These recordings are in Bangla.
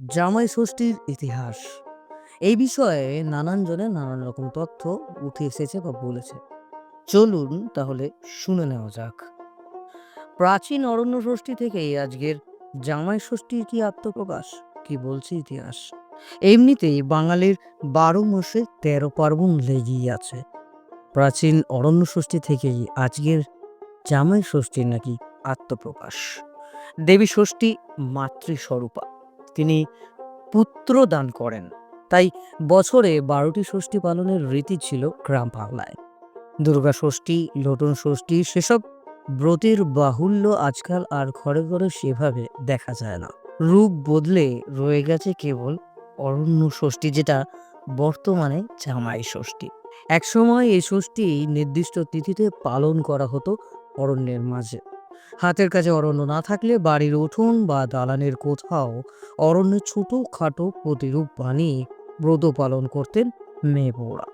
জামাই ষষ্ঠীর ইতিহাস। এই বিষয়ে নানান জনের নানান রকম তথ্য উঠে এসেছে বা বলেছে। চলুন তাহলে শুনে নেওয়া যাক। প্রাচীন অরণ্য ষষ্ঠী থেকেই আজকের জামাই ষষ্ঠীর কি আত্মপ্রকাশ, কি বলছে ইতিহাস? এমনিতেই বাঙালির বারো মাসে তেরো পার্বণ লেগেই আছে। প্রাচীন অরণ্য ষষ্ঠী থেকেই আজকের জামাই ষষ্ঠীর নাকি আত্মপ্রকাশ। দেবী ষষ্ঠী মাতৃস্বরূপা। তিনি পুত্র দান করেন। তাই বছরে বারোটি ষষ্ঠী পালনের রীতি ছিল গ্রাম বাংলায় দুর্গা ষষ্ঠী, লোটন ষষ্ঠী সেসব ব্রতের বাহুল্য আজকাল আর ঘরে ঘরে সেভাবে দেখা যায় না। রূপ বদলে রয়ে গেছে কেবল অরণ্য ষষ্ঠী, যেটা বর্তমানে জামাই ষষ্ঠী। একসময় এই ষষ্ঠী নির্দিষ্ট তিথিতে পালন করা হতো অরণ্যের মাঝে। হাতের কাছে অরণ্য না থাকলে বাড়ির উঠোন বা দালানের কোথাও অরণ্যে ছোট খাটো প্রতিরূপ বানিয়ে ব্রত পালন করতেন মেয়ে বউরা।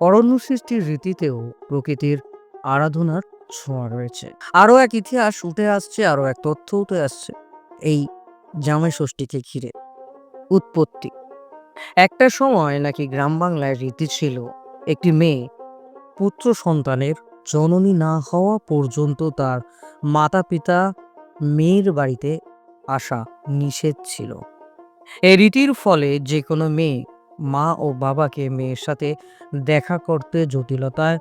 অরণ্য সৃষ্টির রীতিতেও প্রকৃতির আরাধনার ছোঁয়া রয়েছে। আরও এক ইতিহাস উঠে আসছে, আরও এক তথ্য উঠে আসছে। এই জামাই ষষ্ঠীকে ঘিরে উৎপত্তি। একটা সময় নাকি গ্রাম বাংলায় রীতি ছিল, একটি মেয়ে পুত্র সন্তানের জননী না হওয়া পর্যন্ত তার মাতা পিতা মেয়ের বাড়িতে আসা নিষেধ ছিল। এই রীতির ফলে যে কোনো মেয়ে মা ও বাবাকে মেয়ের সাথে দেখা করতে জটিলতায়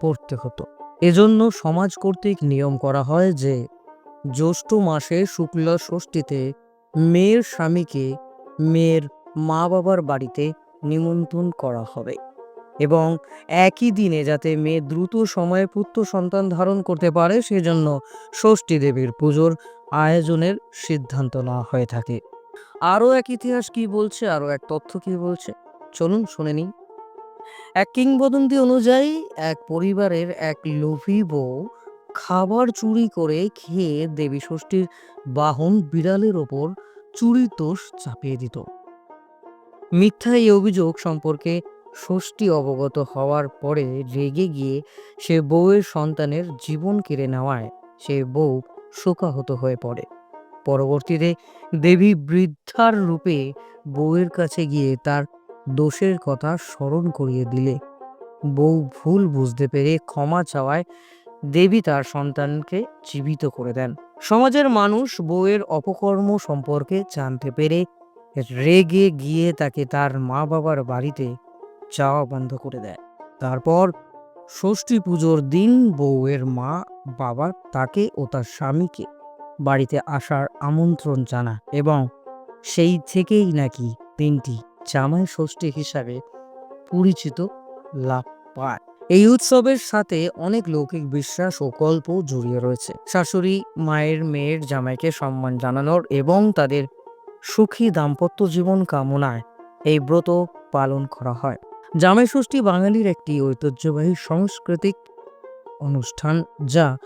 পড়তে হতো। এজন্য সমাজ কর্তৃক নিয়ম করা হয় যে, জ্যৈষ্ঠ মাসে শুক্লা ষষ্ঠীতে মেয়ের স্বামীকে মেয়ের মা বাবার বাড়িতে নিমন্ত্রণ করা হবে। এবং একই দিনে যাতে মেয়ে দ্রুত সময়ে পুত্র সন্তান ধারণ করতে পারে, সেজন্য ষষ্ঠী দেবীর পুজোর আয়োজনের সিদ্ধান্ত নেওয়া হয়ে থাকে। আরও এক ইতিহাস কি বলছে? আরও এক তথ্য কি বলছে? চলুন শুনে নিই। এক কিংবদন্তি অনুযায়ী, এক পরিবারের এক লোভী বউ খাবার চুরি করে খেয়ে দেবী ষষ্ঠীর বাহন বিড়ালের ওপর চুরির দোষ চাপিয়ে দিত। মিথ্যা এই অভিযোগ সম্পর্কে ষষ্ঠী অবগত হওয়ার পরে রেগে গিয়ে সে বউয়ের সন্তানের জীবন কেড়ে নেওয়ায় সে বউ শোকাহত হয়ে পড়ে। পরবর্তীতে দেবী বৃদ্ধার রূপে বউয়ের কাছে গিয়ে তার দোষের কথা স্মরণ করিয়ে দিলে। বউ ভুল বুঝতে পেরে ক্ষমা চাওয়ায় দেবী তার সন্তানকে জীবিত করে দেন। সমাজের মানুষ বউয়ের অপকর্ম সম্পর্কে জানতে পেরে রেগে গিয়ে তাকে তার মা বাবার বাড়িতে যাওয়া বন্ধ করে দেয়। তারপর ষষ্ঠী পুজোর দিন বউয়ের মা বাবা তাকে ও তার স্বামীকে বাড়িতে আসার আমন্ত্রণ জানা এবং সেই থেকেই নাকি দিনটি জামাই ষষ্ঠী হিসাবে পরিচিত লাভ পায়। এই উৎসবের সাথে অনেক লৌকিক বিশ্বাস ও গল্প জড়িয়ে রয়েছে। শাশুড়ি, মায়ের, মেয়ের জামাইকে সম্মান জানানোর এবং তাদের সুখী দাম্পত্য জীবন কামনায় এই ব্রত পালন করা হয়। জামাই ষষ্ঠী বাঙালির একটি ঐতিহ্যবাহী সাংস্কৃতিক অনুষ্ঠান যা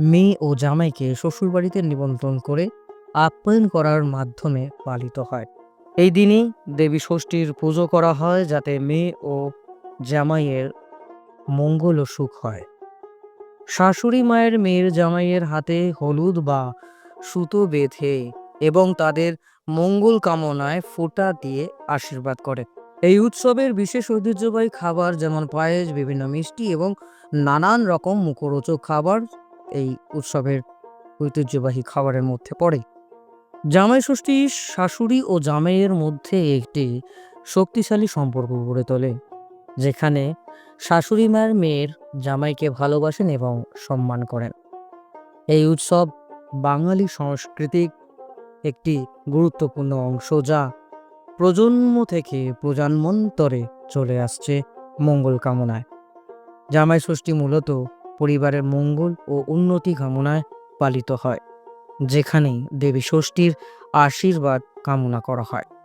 মেয়ে ও জামাইকে শ্বশুরবাড়িতে নিমন্ত্রণ করে আপ্যায়ন করার মাধ্যমে পালিত হয়। এই দিনই দেবী ষষ্ঠীর পুজো করা হয় যাতে মেয়ে ও জামাইয়ের মঙ্গল ও সুখ হয়। শাশুড়ি মায়ের মেয়ের জামাইয়ের হাতে হলুদ বা সুতো বেঁধে এবং তাদের মঙ্গল কামনায় ফোঁটা দিয়ে আশীর্বাদ করে। এই উৎসবের বিশেষ ঐতিহ্যবাহী খাবার যেমন পায়েস, বিভিন্ন মিষ্টি এবং নানান রকম মুখরোচক খাবার এই উৎসবের ঐতিহ্যবাহী খাবারের মধ্যে পড়ে। জামাই ষষ্ঠী শাশুড়ি ও জামাইয়ের মধ্যে একটি শক্তিশালী সম্পর্ক গড়ে তোলে, যেখানে শাশুড়ি মায়ের মেয়ের জামাইকে ভালোবাসেন এবং সম্মান করেন। এই উৎসব বাঙালি সংস্কৃতির একটি গুরুত্বপূর্ণ অংশ যা প্রজন্ম থেকে প্রজন্মন্তরে চলে আসছে মঙ্গল কামনায়। জামাই ষষ্ঠী মূলত পরিবারের মঙ্গল ও উন্নতি কামনায় পালিত হয় যেখানে দেবী ষষ্ঠীর আশীর্বাদ কামনা করা হয়।